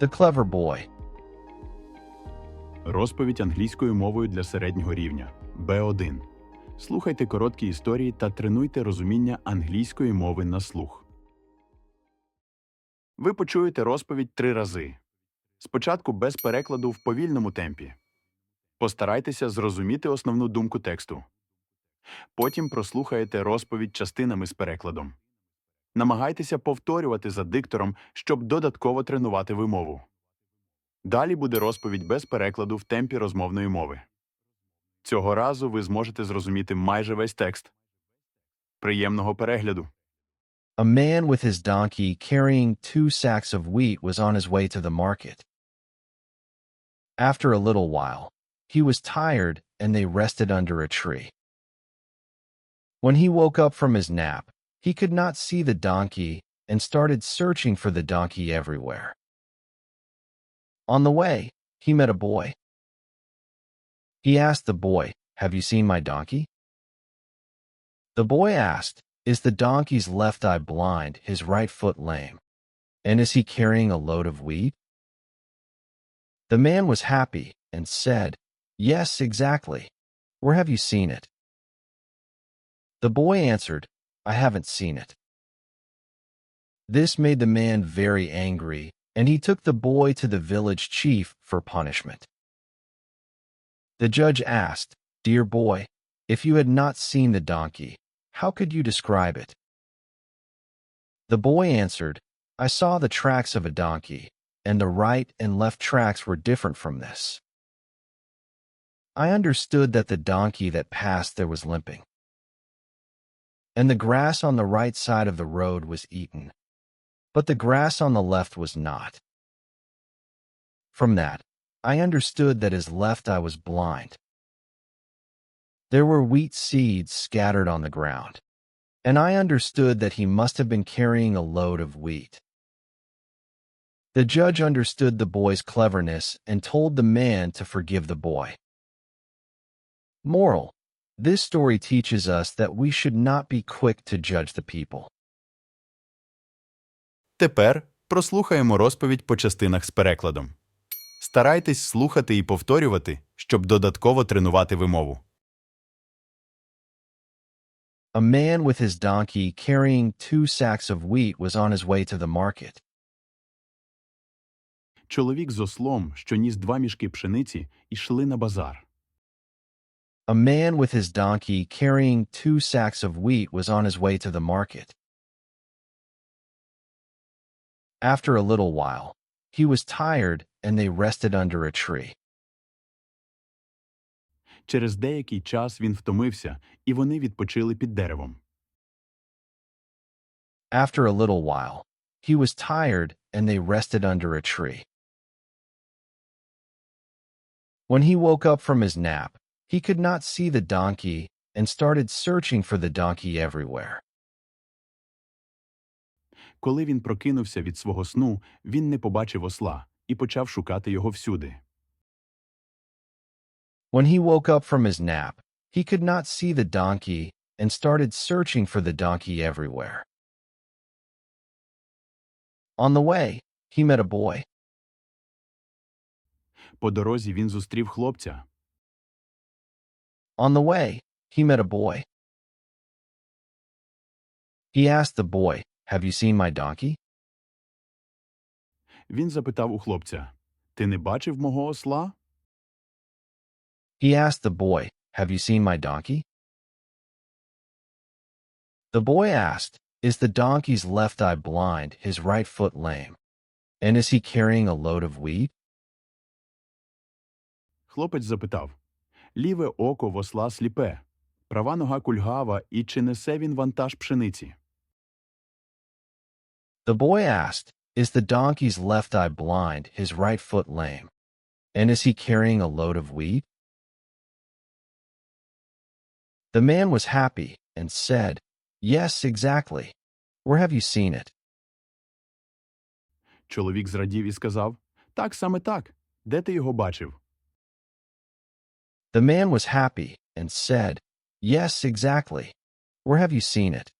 The clever boy. Розповідь англійською мовою для середнього рівня Б1. Слухайте короткі історії та тренуйте розуміння англійської мови на слух. Ви почуєте розповідь три рази. Спочатку без перекладу в повільному темпі. Постарайтеся зрозуміти основну думку тексту. Потім прослухаєте розповідь частинами з перекладом. Намагайтеся повторювати за диктором, щоб додатково тренувати вимову. Далі буде розповідь без перекладу в темпі розмовної мови. Цього разу ви зможете зрозуміти майже весь текст. Приємного перегляду! A man with his donkey carrying two sacks of wheat was on his way to the market. After a little while, he was tired and they rested under a tree. When he woke up from his nap, he could not see the donkey and started searching for the donkey everywhere. On the way, he met a boy. He asked the boy, Have you seen my donkey? The boy asked, Is the donkey's left eye blind, his right foot lame? And is he carrying a load of wheat? The man was happy and said, Yes, exactly. Where have you seen it? The boy answered, I haven't seen it. This made the man very angry, and he took the boy to the village chief for punishment. The judge asked, Dear boy, if you had not seen the donkey, how could you describe it? The boy answered, I saw the tracks of a donkey, and the right and left tracks were different from this. I understood that the donkey that passed there was limping. And the grass on the right side of the road was eaten, but the grass on the left was not. From that, I understood that his left eye was blind. There were wheat seeds scattered on the ground, and I understood that he must have been carrying a load of wheat. The judge understood the boy's cleverness and told the man to forgive the boy. Moral This story teaches us that we should not be quick to judge the people. Тепер прослухаємо розповідь по частинах з перекладом. Старайтесь слухати і повторювати, щоб додатково тренувати вимову. A man with his donkey carrying two sacks of wheat was on his way to the market. Чоловік з ослом, що ніс два мішки пшениці, ішли на базар. A man with his donkey carrying two sacks of wheat was on his way to the market. After a little while, he was tired and they rested under a tree. Через деякий час він втомився, і вони відпочили під деревом. After a little while, he was tired and they rested under a tree. When he woke up from his nap, he could not see the donkey and started searching for the donkey everywhere. Коли він прокинувся від свого сну, він не побачив осла і почав шукати його всюди. When he woke up from his nap, he could not see the donkey and started searching for the donkey everywhere. On the way, he met a boy. По дорозі він зустрів хлопця. On the way, he met a boy. He asked the boy, Have you seen my donkey? Він запитав у хлопця: Ти не бачив мого осла? He asked the boy, Have you seen my donkey? The boy asked, Is the donkey's left eye blind, his right foot lame? And is he carrying a load of wheat? Хлопець запитав: Ліве око в осла сліпе, права нога кульгава, і чи несе він вантаж пшениці? The boy asked, Is the donkey's left eye blind, his right foot lame? And is he carrying a load of wheat? The man was happy and said, Yes, exactly. Where have you seen it? Чоловік зрадів і сказав: Так, саме так. Де ти його бачив? The man was happy and said, Yes, exactly. Where have you seen it?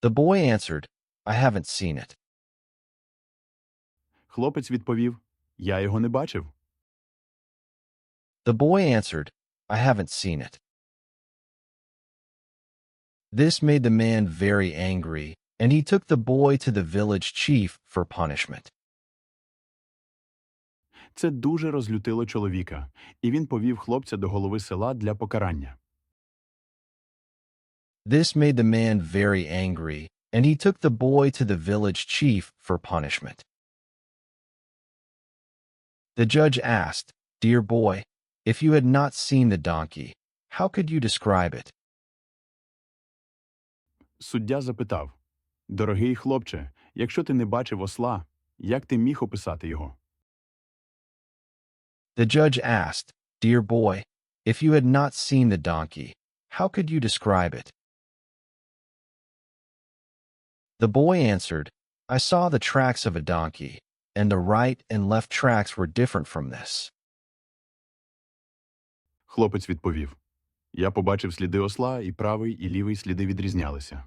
The boy answered, I haven't seen it. Хлопець відповів Я його не бачив. The boy answered, I haven't seen it. This made the man very angry, and he took the boy to the village chief for punishment. Це дуже розлютило чоловіка, і він повів хлопця до голови села для покарання. This made the man very angry, and he took the boy to the village chief for punishment. The judge asked, Dear boy, if you had not seen the donkey, how could you describe it? Суддя запитав Дорогий хлопче, якщо ти не бачив осла, як ти міг описати його? The judge asked, Dear boy, if you had not seen the donkey, how could you describe it? The boy answered, I saw the tracks of a donkey, and the right and left tracks were different from this. Хлопець відповів Я побачив сліди осла, і правий, і лівий сліди відрізнялися.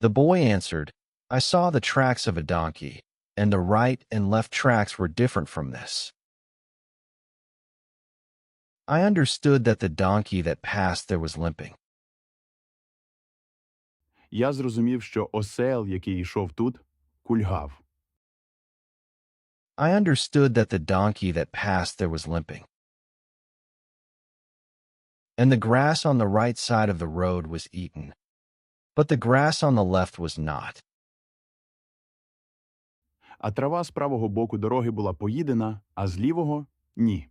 The boy answered, I saw the tracks of a donkey, and the right and left tracks were different from this. I understood that the donkey that passed there was limping. Я зрозумів, що осел, який йшов тут, кульгав. I understood that the donkey that passed there was limping. And the grass on the right side of the road was eaten, but the grass on the left was not. А трава з правого боку дороги була поїдена, а з лівого ні.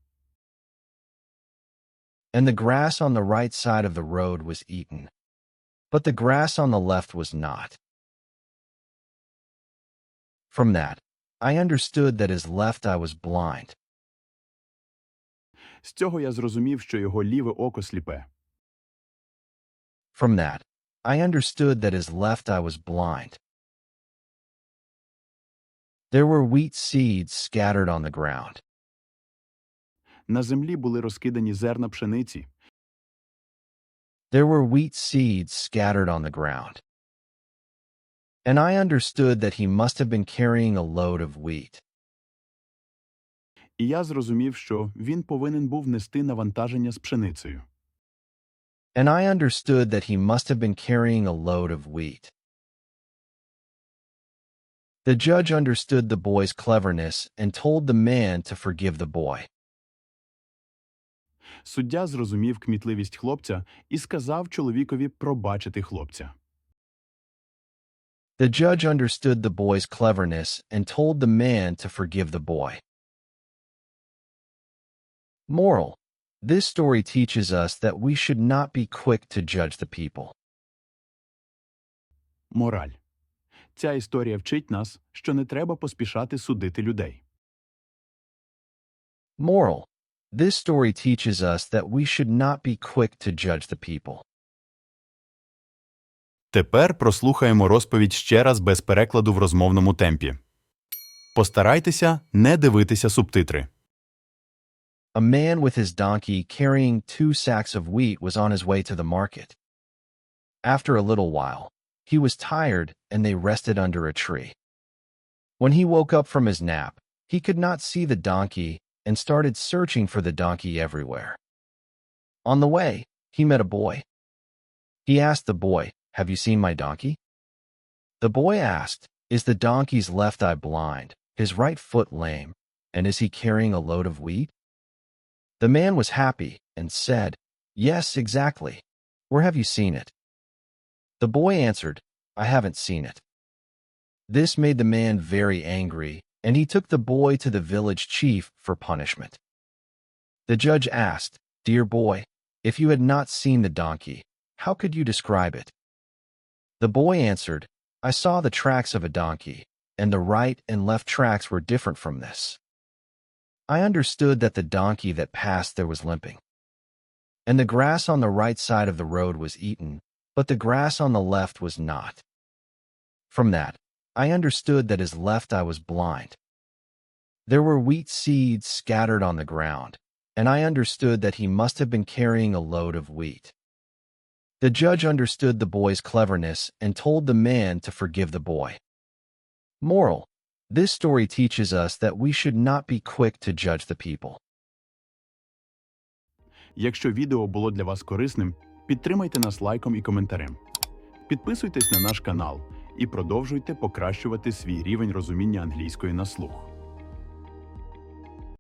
And the grass on the right side of the road was eaten, but the grass on the left was not. From that, I understood that his left eye was blind. З цього я зрозумів, що його ліве око сліпе. From that, I understood that his left eye was blind. There were wheat seeds scattered on the ground. На землі були розкидані зерна пшениці. There were wheat seeds scattered on the ground. And I understood that he must have been carrying a load of wheat. І я зрозумів, що він повинен був нести навантаження з пшеницею. And I understood that he must have been carrying a load of wheat. The judge understood the boy's cleverness and told the man to forgive the boy. Суддя зрозумів кмітливість хлопця і сказав чоловікові пробачити хлопця. The judge understood the boy's cleverness and told the man to forgive the boy. Moral This story teaches us that we should not be quick to judge the people. Мораль. Ця історія вчить нас, що не треба поспішати судити людей. Moral This story teaches us that we should not be quick to judge the people. Тепер прослухаємо розповідь ще раз без перекладу в розмовному темпі. Постарайтеся не дивитися субтитри. A man with his donkey carrying two sacks of wheat was on his way to the market. After a little while, he was tired and they rested under a tree. When he woke up from his nap, he could not see the donkey and started searching for the donkey everywhere. On the way, he met a boy. He asked the boy, Have you seen my donkey? The boy asked, Is the donkey's left eye blind, his right foot lame, and is he carrying a load of wheat? The man was happy and said, Yes, exactly. Where have you seen it? The boy answered, I haven't seen it. This made the man very angry, and he took the boy to the village chief for punishment. The judge asked, Dear boy, if you had not seen the donkey, how could you describe it? The boy answered, I saw the tracks of a donkey, and the right and left tracks were different from this. I understood that the donkey that passed there was limping. And the grass on the right side of the road was eaten, but the grass on the left was not. From that, I understood that his left eye was blind. There were wheat seeds scattered on the ground, and I understood that he must have been carrying a load of wheat. The judge understood the boy's cleverness and told the man to forgive the boy. Moral. This story teaches us that we should not be quick to judge the people. Якщо відео було для вас корисним, підтримайте нас лайком і коментарем. Підписуйтесь на наш канал і продовжуйте покращувати свій рівень розуміння англійської на слух.